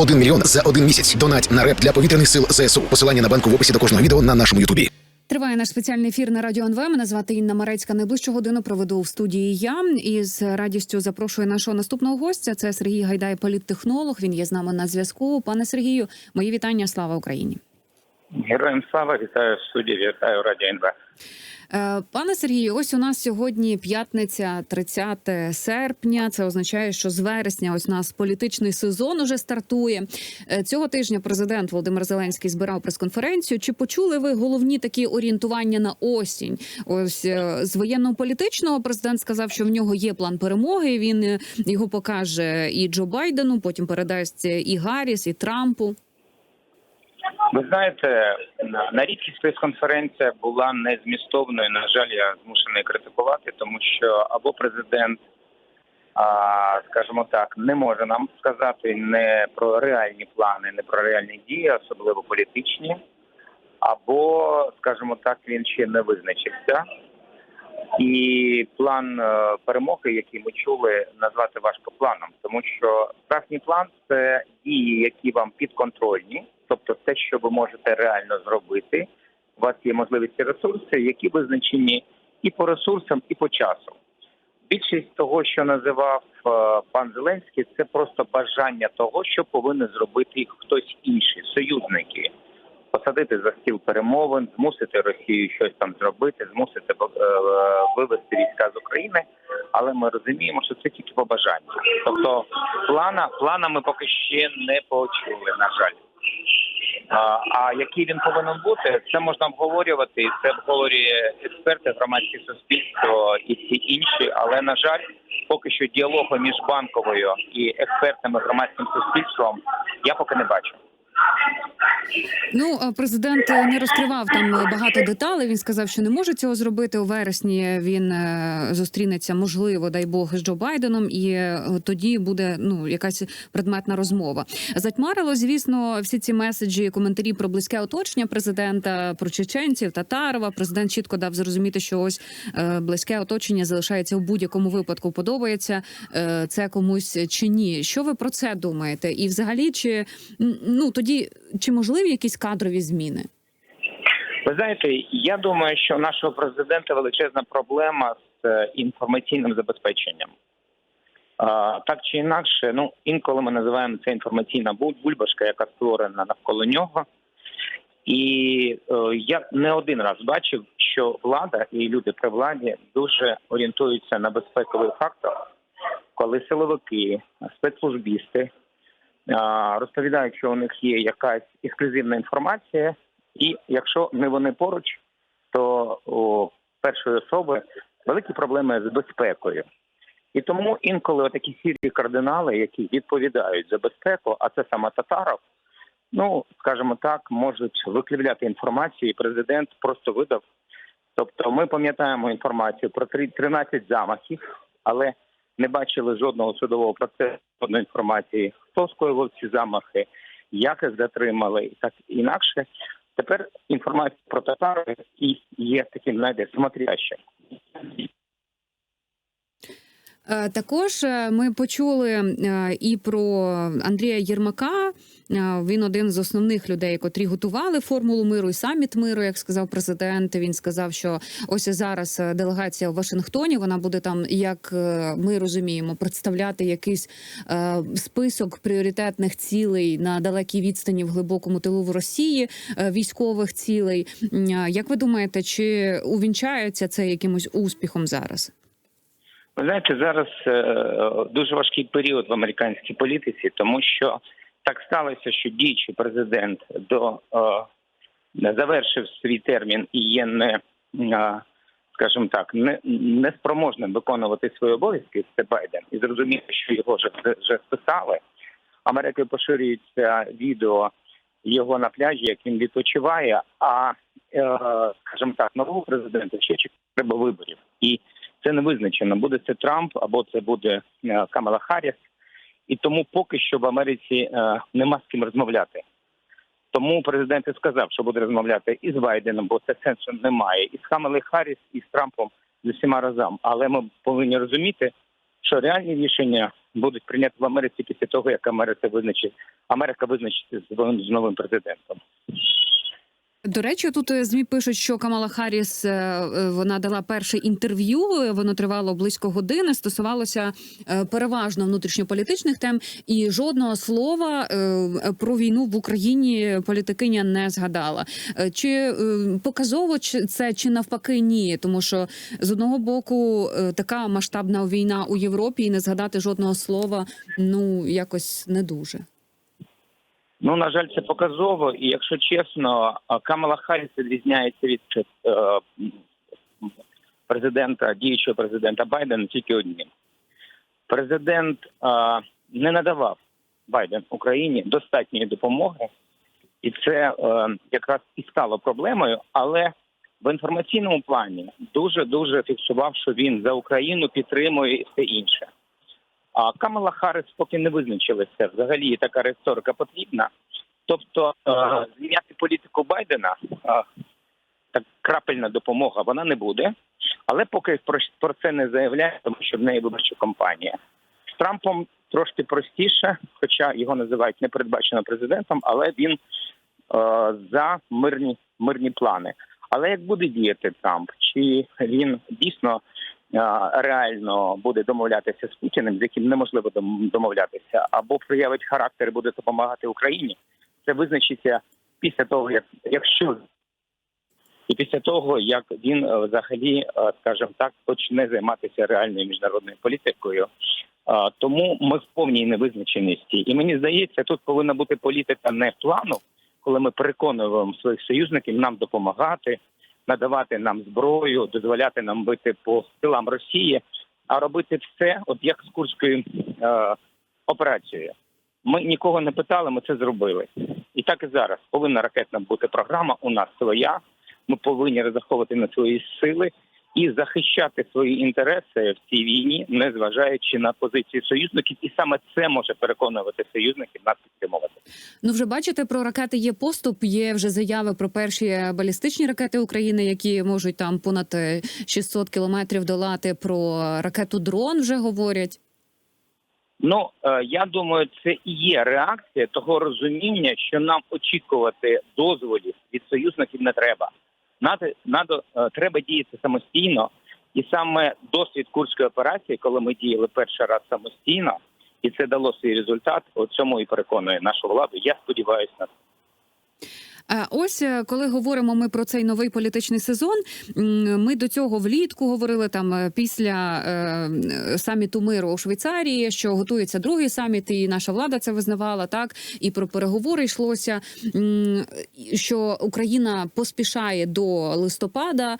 1 мільйон за один місяць. Донать на реп для повітряних сил ЗСУ. Посилання на банку в описі до кожного відео на нашому Ютубі. Триває наш спеціальний ефір на радіо НВ. Мене звати Інна Марецька. Найближчу годину проведу в студії я і з радістю запрошую нашого наступного гостя. Це Сергій Гайдай, політтехнолог. Він є з нами на зв'язку. Пане Сергію, мої вітання. Слава Україні. Героям слава вітаю в суді, вітаю Радіо НВ. Е, Пане Сергію, ось у нас сьогодні п'ятниця, 30 серпня. Це означає, що з вересня ось у нас політичний сезон уже стартує. Е, Цього тижня президент Володимир Зеленський збирав прес-конференцію. Чи почули ви головні такі орієнтування на осінь? Ось е, з воєнно-політичного президент сказав, що в нього є план перемоги. Він його покаже і Джо Байдену, потім передасть і Гарріс, і Трампу. Ви знаєте, на, рідкість прес-конференція була не змістовною. На жаль, я змушений критикувати, тому що або президент, скажімо так, не може нам сказати не про реальні плани, не про реальні дії, особливо політичні, або, скажімо так, він ще не визначився. І план е, перемоги, який ми чули, назвати важко планом, тому що справжній план це дії, які вам підконтрольні, тобто те, що ви можете реально зробити. У вас є можливість ресурси, які визначені і по ресурсам, і по часу. Більшість того, що називав е, пан Зеленський, це просто бажання того, що повинен зробити хтось інший, союзники посадити за стіл перемовин, змусити Росію щось там зробити, змусити е, вивести війська з України. Але ми розуміємо, що це тільки побажання. Тобто, плана плана ми поки ще не почули, на жаль. А, який він повинен бути, це можна обговорювати. Це обговорює експерти, громадське суспільство і всі інші. Але на жаль, поки що діалогу між банковою і експертами громадським суспільством я поки не бачу. Ну, президент не розкривав там багато деталей. Він сказав, що не може цього зробити у вересні. Він е, зустрінеться, можливо, дай Бог, з Джо Байденом, і е, тоді буде ну якась предметна розмова. Затьмарило, звісно, всі ці меседжі, коментарі про близьке оточення президента, про чеченців, Татарова. Президент чітко дав зрозуміти, що ось е, близьке оточення залишається у будь-якому випадку. Подобається е, це комусь чи ні. Що ви про це думаєте? І взагалі, чи ну тоді чи можливі якісь кадрові зміни? Ви знаєте, я думаю, що у нашого президента величезна проблема з е, інформаційним забезпеченням. Так чи інакше, ну інколи ми називаємо це інформаційна бульбашка, яка створена навколо нього. І е, я не один раз бачив, що влада і люди при владі дуже орієнтуються на безпековий фактор, коли силовики, спецслужбісти розповідають, що у них є якась ексклюзивна інформація, і якщо не вони поруч, то у першої особи великі проблеми з безпекою. І тому інколи такі сірі кардинали, які відповідають за безпеку, а це саме Татаров, ну скажімо так, можуть викривляти інформацію, і президент просто видав. Тобто, ми пам'ятаємо інформацію про три- 13 замахів, але не бачили жодного судового процесу, жодної інформації, хто скоював ці замахи, як їх затримали, і так інакше. Тепер інформація про татари і є таким, знаєте, смотрящим. Е, Також е, ми почули е, і про Андрія Єрмака. Він один з основних людей, котрі готували формулу миру і саміт миру, як сказав президент. Він сказав, що ось зараз делегація в Вашингтоні. Вона буде там, як ми розуміємо, представляти якийсь список пріоритетних цілей на далекій відстані в глибокому тилу в Росії військових цілей. Як ви думаєте, чи увінчається це якимось успіхом зараз? Ви знаєте, зараз е, дуже важкий період в американській політиці, тому що так сталося, що діючий президент до е, завершив свій термін і є не, е, скажімо так, не, не спроможним виконувати свої обов'язки. Це Байден, і зрозуміло, що його вже, вже списали. Америкою поширюється відео його на пляжі, як він відпочиває. А скажімо так, нового президента ще чекати треба виборів і це не визначено. Буде це Трамп або це буде е, Камала Харріс. І тому поки що в Америці е, нема з ким розмовляти. Тому президент і сказав, що буде розмовляти і з Байденом, бо це сенсу немає, і з Камалою Харріс, і з Трампом з усіма разом. Але ми повинні розуміти, що реальні рішення будуть прийняті в Америці після того, як Америка визначить Америка визначиться з новим президентом. До речі, тут е, змі пишуть, що Камала Харріс е, е, вона дала перше інтерв'ю. Воно тривало близько години. Стосувалося переважно внутрішньополітичних тем, і жодного слова про війну в Україні політикиня не згадала. Чи показово це чи навпаки ні? Тому що з одного боку така масштабна війна у Європі, і не згадати жодного слова, ну якось не дуже. Ну на жаль, це показово. І якщо чесно, Камала Харріс відрізняється від е, президента, діючого президента Байдена тільки одним. Президент е, не надавав Байден Україні достатньої допомоги, і це е, якраз і стало проблемою. Але в інформаційному плані дуже дуже фіксував, що він за Україну підтримує і все інше. А Камала Харріс поки не визначилася. Взагалі така риторика потрібна. Тобто е, зміняти політику Байдена, е, так крапельна допомога, вона не буде. Але поки про, це не заявляє, тому що в неї виборча кампанія. З Трампом трошки простіше, хоча його називають непередбачено президентом, але він е, за мирні, мирні плани. Але як буде діяти Трамп? Чи він дійсно реально буде домовлятися з Путіним, з яким неможливо домовлятися, або проявить характер і буде допомагати Україні? Це визначиться після того, як якщо і після того, як він е, взагалі, е, скажімо так, почне займатися реальною міжнародною політикою. Тому ми в повній невизначеності, і мені здається, тут повинна бути політика не плану, коли ми переконуємо своїх союзників нам допомагати, надавати нам зброю, дозволяти нам бити по силам Росії, а робити все, от як з курською е, операцією. Ми нікого не питали, ми це зробили. І так і зараз повинна ракетна бути програма. У нас своя. Ми повинні розраховувати на свої сили і захищати свої інтереси в цій війні, незважаючи на позиції союзників, і саме це може переконувати союзників нас підтримувати. Ну, вже бачите, про ракети є поступ. Є вже заяви про перші балістичні ракети України, які можуть там понад е, 600 кілометрів долати. Про ракету дрон вже говорять. Ну е, я думаю, це і є реакція того розуміння, що нам очікувати дозволів від союзників не треба. Надо, надо е, треба діяти самостійно, і саме досвід курської операції, коли ми діяли перший раз самостійно, і це дало свій результат. У цьому і переконує нашу владу. Я сподіваюся на це. Е, Ось е, коли говоримо ми про цей новий політичний сезон. Ми до цього влітку говорили там е, після саміту миру у Швейцарії, що готується другий саміт, і наша влада це визнавала так. І про переговори йшлося. Що Україна поспішає до листопада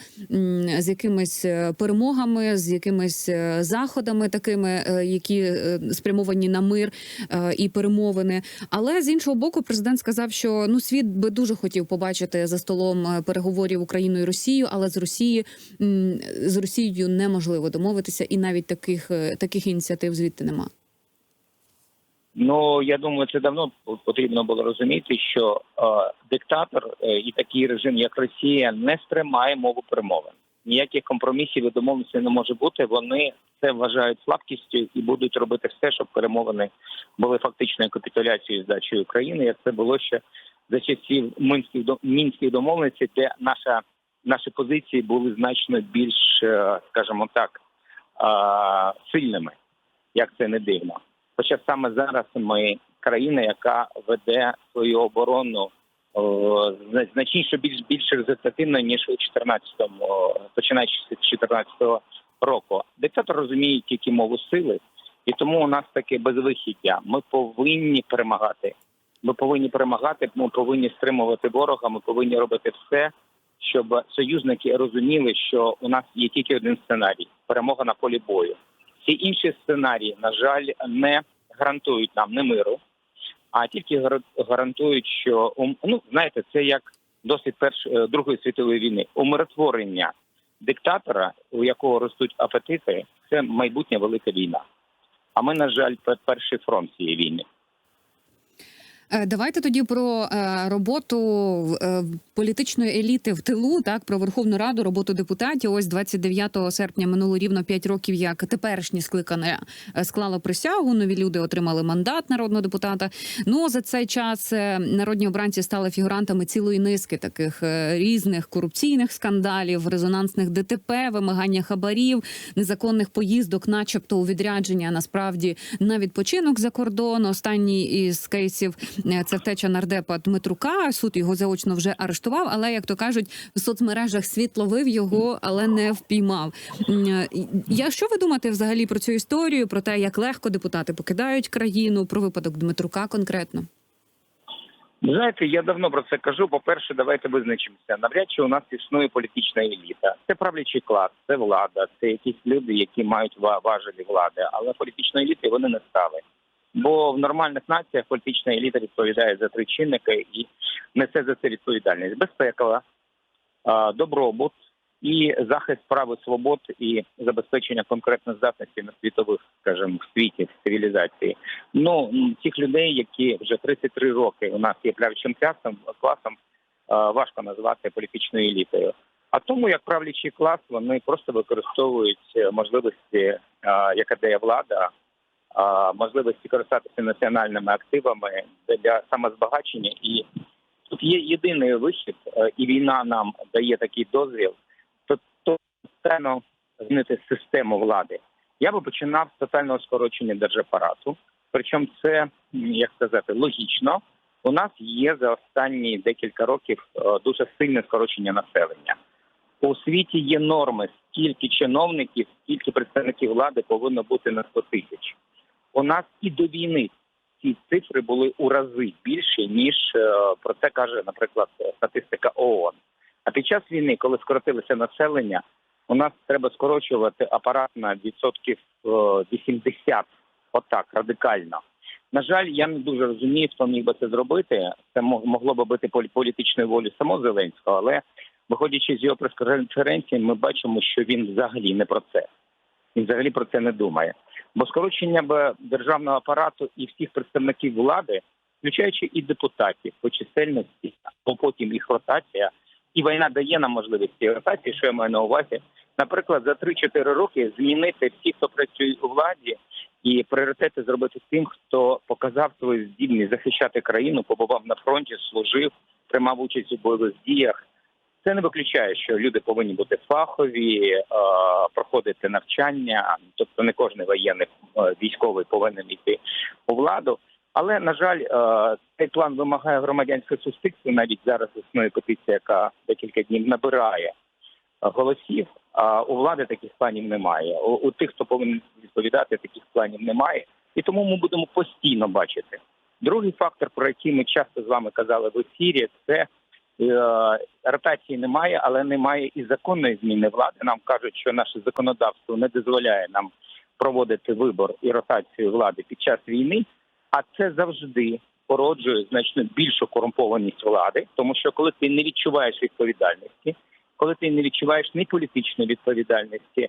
з якимись перемогами, з якимись заходами, такими, які спрямовані на мир і перемовини. Але з іншого боку, президент сказав, що ну світ би дуже хотів побачити за столом е, переговорів Україною і Росією, але з Росії з Росією неможливо домовитися, і навіть таких е, таких ініціатив звідти нема. Ну я думаю, це давно потрібно було розуміти, що е, диктатор е, і такий режим, як Росія, не стримає мову перемовин. Ніяких компромісів і домовленостей не може бути. Вони це вважають слабкістю і будуть робити все, щоб перемовини були фактичною капітуляцією здачею України, як це було ще за часів мінських мінських домовленостей, де наша наші позиції були значно більш, е, скажімо так, е, сильними, як це не дивно. Хоча саме зараз ми країна, яка веде свою оборону значніше більш більш результативно ніж у 14-му, починаючи з 14-го року. Диктатор розуміє тільки мову сили, і тому у нас таке безвихіддя. Ми повинні перемагати. Ми повинні перемагати. Ми повинні стримувати ворога. Ми повинні робити все, щоб союзники розуміли, що у нас є тільки один сценарій перемога на полі бою. Всі інші сценарії, на жаль, не гарантують нам не миру, а тільки гарантують, що ну знаєте, це як досвід перш е, другої світової війни. Умиротворення диктатора, у якого ростуть апетити, це майбутня велика війна. А ми, на жаль, перший фронт цієї війни. Е, Давайте тоді про е, роботу е, політичної еліти в тилу, так про Верховну Раду, роботу депутатів. Ось 29 серпня минуло рівно 5 років, як теперішні скликане склало присягу. Нові люди отримали мандат народного депутата. Ну за цей час народні обранці стали фігурантами цілої низки таких різних корупційних скандалів, резонансних ДТП, вимагання хабарів, незаконних поїздок, начебто у відрядження, насправді на відпочинок за кордон. Останній із кейсів це втеча нардепа Дмитрука. Суд його заочно вже арештував, але як то кажуть, в соцмережах світ ловив його, але не впіймав. Е, Я що ви думаєте взагалі про цю історію? Про те, як легко депутати покидають країну, про випадок Дмитрука конкретно? Знаєте, я давно про це кажу. По-перше, давайте визначимося. Навряд чи у нас існує політична еліта. Це правлячий клас, це влада, це якісь люди, які мають ва- важелі влади, але політичної еліти вони не стали. Бо в нормальних націях політична еліта відповідає за три чинники і несе за це відповідальність. Безпекова, добробут і захист прав і свобод і забезпечення конкурентоздатності на світових, скажімо, в світі в цивілізації. Ну м, цих людей, які вже 33 роки у нас є правлячим класом, класом важко назвати політичною елітою. А тому, як правлячий клас, вони просто використовують е, можливості, яка дає влада, можливості користатися національними активами для самозбагачення. І тут є єдиний вихід, е, і війна нам дає такий дозвіл, то тотально змінити систему влади. Я би починав з тотального скорочення держапарату. Причому це, як сказати, логічно. У нас є за останні декілька років е, дуже сильне скорочення населення. У світі є норми, скільки чиновників, скільки представників влади повинно бути на 100 тисяч. У нас і до війни ці цифри були у рази більші, ніж е, про це каже, наприклад, статистика ООН. А під час війни, коли скоротилося населення, у нас треба скорочувати апарат на відсотків е, 80, отак радикально. На жаль, я не дуже розумію, хто міг би це зробити. Це мог- могло би бути полі- політичною волі самого Зеленського, але виходячи з його прес-конференції, ми бачимо, що він взагалі не про це. Він взагалі про це не думає. Бо скорочення б державного апарату і всіх представників влади, включаючи і депутатів по чисельності, а потім їх ротація, і війна дає нам можливість цієї ротації, що я маю на увазі. Наприклад, за 3-4 роки змінити всіх, хто працює у владі, і пріоритети зробити тим, хто показав свою здібність захищати країну, побував на фронті, служив, приймав участь у бойових діях. Це не виключає, що люди повинні бути фахові, е, проходити навчання. Тобто не кожен воєнний е, військовий повинен йти у владу. Але на жаль, е, цей план вимагає громадянське суспільство. Навіть зараз існує петиція, яка декілька днів набирає голосів. А у влади таких планів немає. У, тих, хто повинен відповідати, таких планів немає. І тому ми будемо постійно бачити. Другий фактор, про який ми часто з вами казали в ефірі, це ротації немає, але немає і законної зміни влади. Нам кажуть, що наше законодавство не дозволяє нам проводити вибор і ротацію влади під час війни. А це завжди породжує значно більшу корумпованість влади, тому що коли ти не відчуваєш відповідальності, коли ти не відчуваєш ні політичної відповідальності,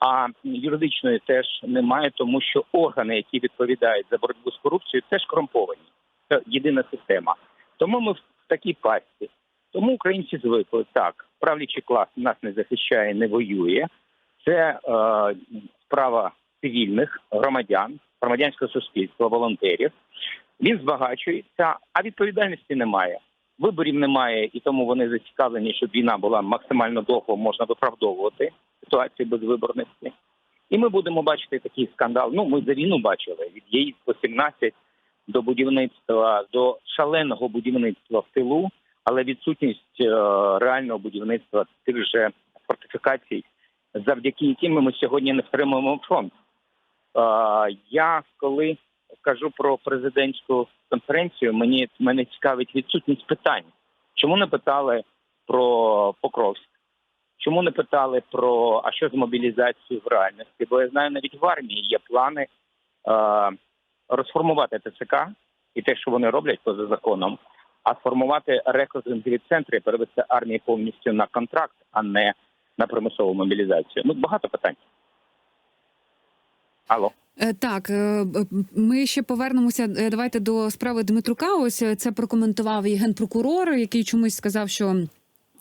а юридичної теж немає, тому що органи, які відповідають за боротьбу з корупцією, теж корумповані. Це єдина система. Тому ми в такій пасті. Тому українці звикли так. Правлячий клас нас не захищає, не воює. Це е, справа цивільних громадян, громадянського суспільства, волонтерів. Він збагачується, а відповідальності немає. Виборів немає, і тому вони зацікавлені, щоб війна була максимально довго, можна виправдовувати ситуацію безвиборності. І ми будемо бачити такий скандал. Ну, ми за війну бачили від по 17 до будівництва, до шаленого будівництва в тилу, але відсутність е, реального будівництва тих же фортифікацій, завдяки яким ми сьогодні не втримуємо фронт. Е, я коли кажу про президентську конференцію, мені мене цікавить відсутність питань. Чому не питали про Покровськ? Чому не питали про а що з мобілізацією в реальності? Бо я знаю, навіть в армії є плани е, розформувати ТЦК і те, що вони роблять поза законом, а сформувати рекрутингові центри перевести армію повністю на контракт, а не на примусову мобілізацію. Ну багато питань. Алло. Е, Так, е, ми ще повернемося. е, Давайте до справи Дмитрука. Ось це прокоментував і генпрокурор, який чомусь сказав, що.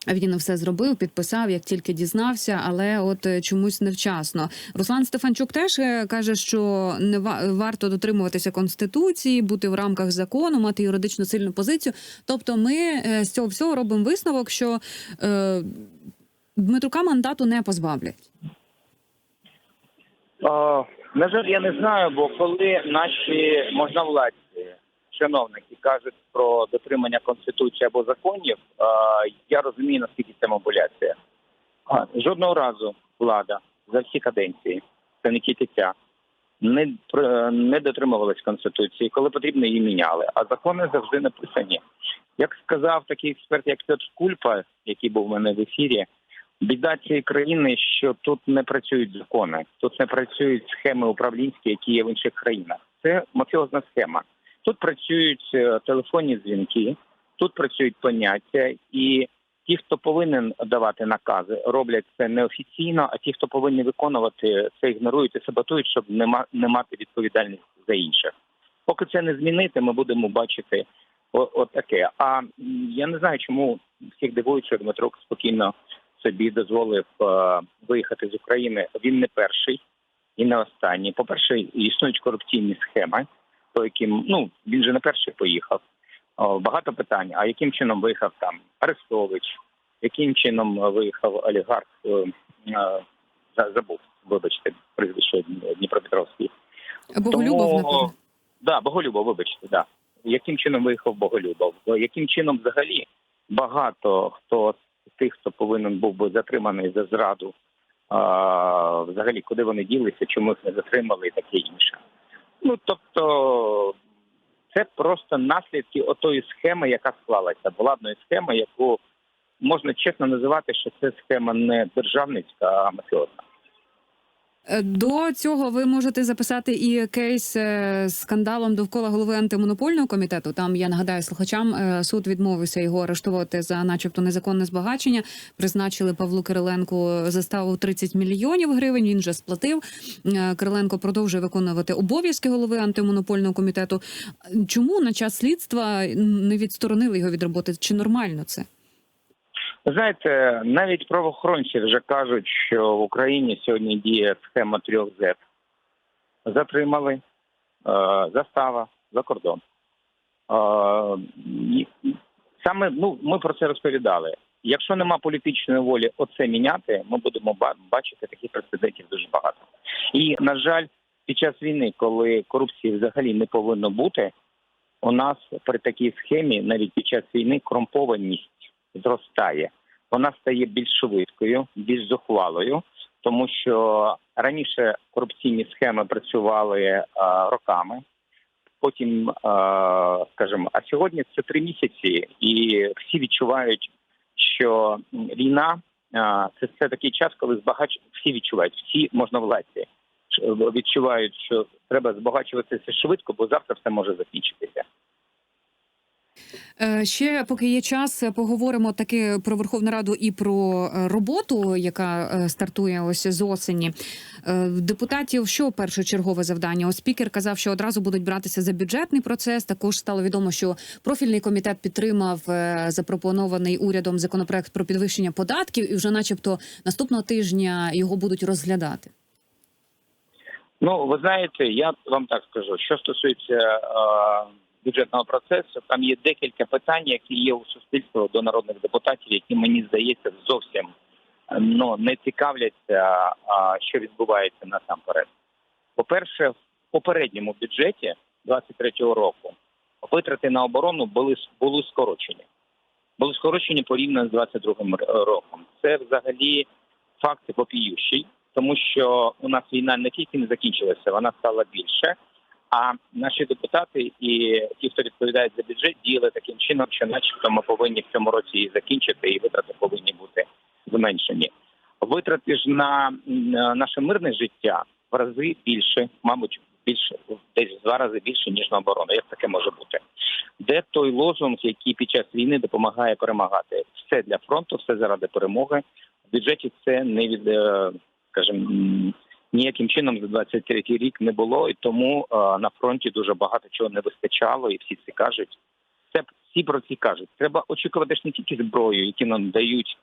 Він все зробив, підписав, як тільки дізнався, але от е, чомусь невчасно. Руслан Стефанчук теж е, каже, що не ва- варто дотримуватися конституції, бути в рамках закону, мати юридично сильну позицію. Тобто, ми е, з цього всього робимо висновок, що е, Дмитрука мандату не позбавлять. О, на жаль, я не знаю, бо коли наші можновладці, чиновники кажуть про дотримання конституції або законів, я розумію наскільки це маніпуляція. А, Жодного разу влада за всі каденції, це не тільки ця, не не дотримувалась конституції, коли потрібно її міняли. А закони завжди написані. Як сказав такий експерт, як Петр Кульпа, який був у мене в ефірі, Біда цієї країни, що тут не працюють закони, тут не працюють схеми управлінські, які є в інших країнах. Це мафіозна схема. Тут працюють е, телефонні дзвінки, тут працюють поняття, і ті, хто повинен давати накази, роблять це неофіційно. А ті, хто повинні виконувати, це ігнорують і саботують, щоб не мати відповідальність за інших. Поки це не змінити, ми будемо бачити отаке. А я не знаю, чому всіх дивують, що Дмитрук спокійно собі дозволив е, виїхати з України. Він не перший і не останній. По перше, існують корупційні схеми, по яким ну він же не перший поїхав. Багато питань. А яким чином виїхав там Арестович? Яким чином виїхав олігарх? е, е, за- забув, вибачте, прізвище Дніпропетровський. Боголюбов, Тому- напевно. Да, Боголюбов, вибачте, да. Яким чином виїхав Боголюбов? Яким чином взагалі багато хто з тих, хто повинен був би затриманий за зраду, а, взагалі куди вони ділися, чому їх не затримали і таке інше. Ну тобто це просто наслідки отої схеми, яка склалася, владної схеми, яку можна чесно називати, що це схема не державницька, а мафіозна. Е, До цього ви можете записати і кейс е, скандалом довкола голови антимонопольного комітету. Там я нагадаю слухачам, е, суд відмовився його арештувати за, начебто, незаконне збагачення. Призначили Павлу Кириленку заставу 30 мільйонів гривень. Він вже сплатив. Кириленко продовжує виконувати обов'язки голови антимонопольного комітету. Чому на час слідства не відсторонили його від роботи? Чи нормально це? Знаєте, навіть правоохоронці вже кажуть, що в Україні сьогодні діє схема трьох Z. Затримали, е, застава за кордон. Е, саме ну, ми про це розповідали. Якщо нема політичної волі оце міняти, ми будемо бачити таких прецедентів дуже багато. І, на жаль, під час війни, коли корупції взагалі не повинно бути, у нас при такій схемі, навіть під час війни, корумпованість зростає. Вона стає більш швидкою, більш зухвалою, тому що раніше корупційні схеми працювали е, роками. Потім, е, скажімо, а сьогодні це три місяці, і всі відчувають, що війна е, це, це такий час, коли збагач всі відчувають, всі можновладці ш- відчувають, що треба збагачуватися швидко, бо завтра все може закінчитися. Е, Ще поки є час, поговоримо таки про Верховну Раду і про е, роботу, яка е, стартує ось з осені. Депутатів що першочергове завдання? Ось спікер казав, що одразу будуть братися за бюджетний процес. Також стало відомо, що профільний комітет підтримав запропонований урядом законопроект про підвищення податків, і вже, начебто, наступного тижня його будуть розглядати. Ну, ви знаєте, я вам так скажу, що стосується е, бюджетного процесу, там є декілька питань, які є у суспільства до народних депутатів, які мені здається зовсім е, ну, не цікавляться, що відбувається насамперед. По-перше, в попередньому бюджеті 23-го року витрати на оборону були були скорочені. Були скорочені порівняно з 22-м роком. Це взагалі факт вопіющий тому що у нас війна не тільки не закінчилася, вона стала більше. А наші депутати і ті, хто відповідають за бюджет, діяли таким чином, що, начебто, ми повинні в цьому році її закінчити, і витрати повинні бути зменшені. Витрати ж на, на наше мирне життя в рази більше, мабуть, більше десь в два рази більше ніж на оборону. Як таке може бути? Де той лозунг, який під час війни допомагає перемагати? Все для фронту, все заради перемоги. В бюджеті це не від е, скажімо, ніяким чином за 23 рік не було, і тому е, на фронті дуже багато чого не вистачало, і всі це кажуть. Це всі про це кажуть. Треба очікувати ж не тільки зброю, які нам дають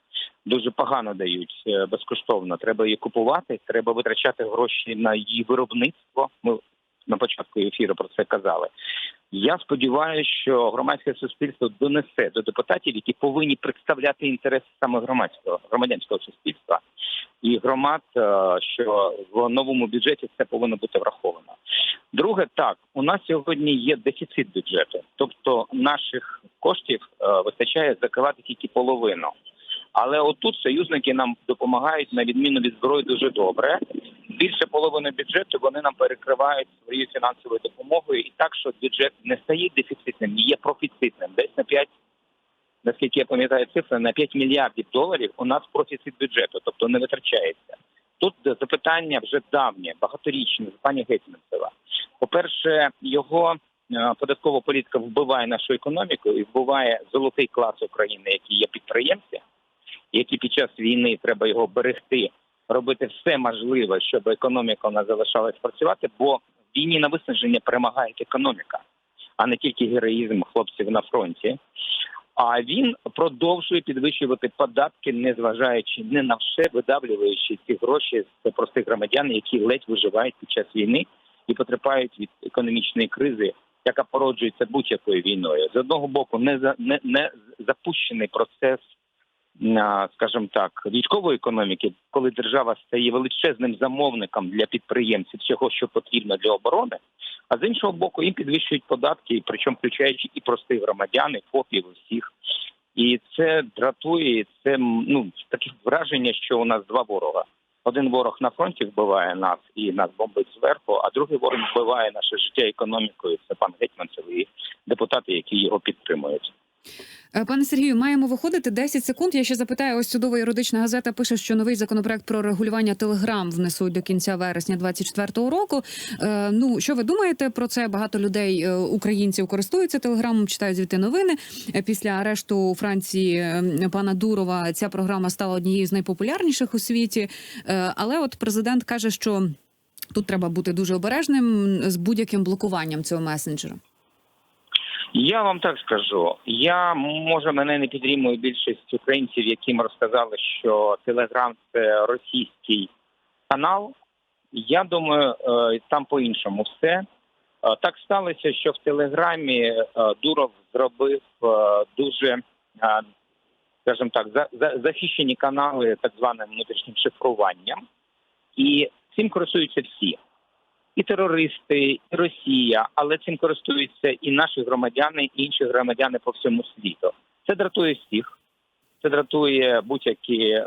дуже погано дають е, безкоштовно. Треба її купувати, треба витрачати гроші на її виробництво. Ми на початку ефіру про це казали. Я сподіваюся, що громадське суспільство донесе до депутатів, які повинні представляти інтереси саме громадського громадянського суспільства і громад, е, що в новому бюджеті це повинно бути враховано. Друге, так у нас сьогодні є дефіцит бюджету, тобто наших коштів е, вистачає закривати тільки половину. Але отут союзники нам допомагають на відміну від зброї дуже добре. Більше половини бюджету вони нам перекривають своєю фінансовою допомогою, і так, що бюджет не стає дефіцитним, є профіцитним. Десь на 5, наскільки я пам'ятаю цифри, на 5 мільярдів доларів у нас профіцит бюджету, тобто не витрачається. Тут запитання вже давнє, багаторічне з пані Гетьманцева. По-перше, його е, податкова політика вбиває нашу економіку і вбиває золотий клас України, які є підприємці, які під час війни треба його берегти, робити все можливе, щоб економіка у нас залишалась працювати, бо в війні на виснаження перемагає економіка, а не тільки героїзм хлопців на фронті. А він продовжує підвищувати податки, незважаючи не на все, видавлюючи ці гроші з простих громадян, які ледь виживають під час війни і потерпають від економічної кризи, яка породжується будь-якою війною. З одного боку, не за не, не запущений процес, скажімо так, військової економіки, коли держава стає величезним замовником для підприємців всього, що потрібно для оборони. А з іншого боку, їм підвищують податки, причому включаючи і простих громадян, і ФОПів, всіх. І це дратує. Це ну таке враження, що у нас два ворога. Один ворог на фронті вбиває нас і нас бомбить зверху, а другий ворог вбиває наше життя. І Це пан Гетьманцев депутати, які його підтримують. Е, Пане Сергію, маємо виходити 10 секунд. Я ще запитаю. Ось судова юридична газета пише, що новий законопроект про регулювання телеграм внесуть до кінця вересня 24-го року. Е, ну що ви думаєте про це? Багато людей е, українців користуються телеграмом, читають звідти новини. Е, Після арешту у Франції пана Дурова ця програма стала однією з найпопулярніших у світі. Е, але от президент каже, що тут треба бути дуже обережним з будь-яким блокуванням цього месенджера. Я вам так скажу. Я може мене не підтримує більшість українців, яким розказали, що Телеграм це російський канал. Я думаю, е, там по-іншому все. Е, Так сталося, що в Телеграмі е, Дуров зробив дуже, скажімо так, за- за- захищені канали так званим внутрішнім шифруванням, і цим користуються всі і терористи, і Росія, але цим користуються і наші громадяни, і інші громадяни по всьому світу. Це дратує всіх. Це дратує будь-які, е,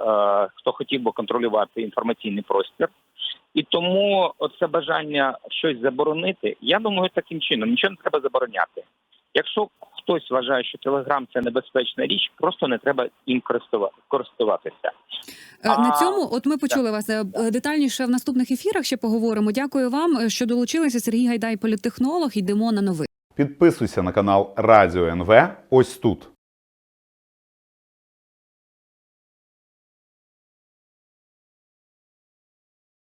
хто хотів би контролювати інформаційний простір. І тому це бажання щось заборонити. Я думаю, таким чином нічого не треба забороняти. Якщо хтось вважає, що Телеграм це небезпечна річ, просто не треба їм користува- користуватися. Е, На цьому, от ми почули вас Е, е, детальніше в наступних ефірах. Ще поговоримо. Дякую вам, що долучилися. Сергій Гайдай, політтехнолог. Йдемо на новини. Підписуйся на канал Радіо НВ ось тут.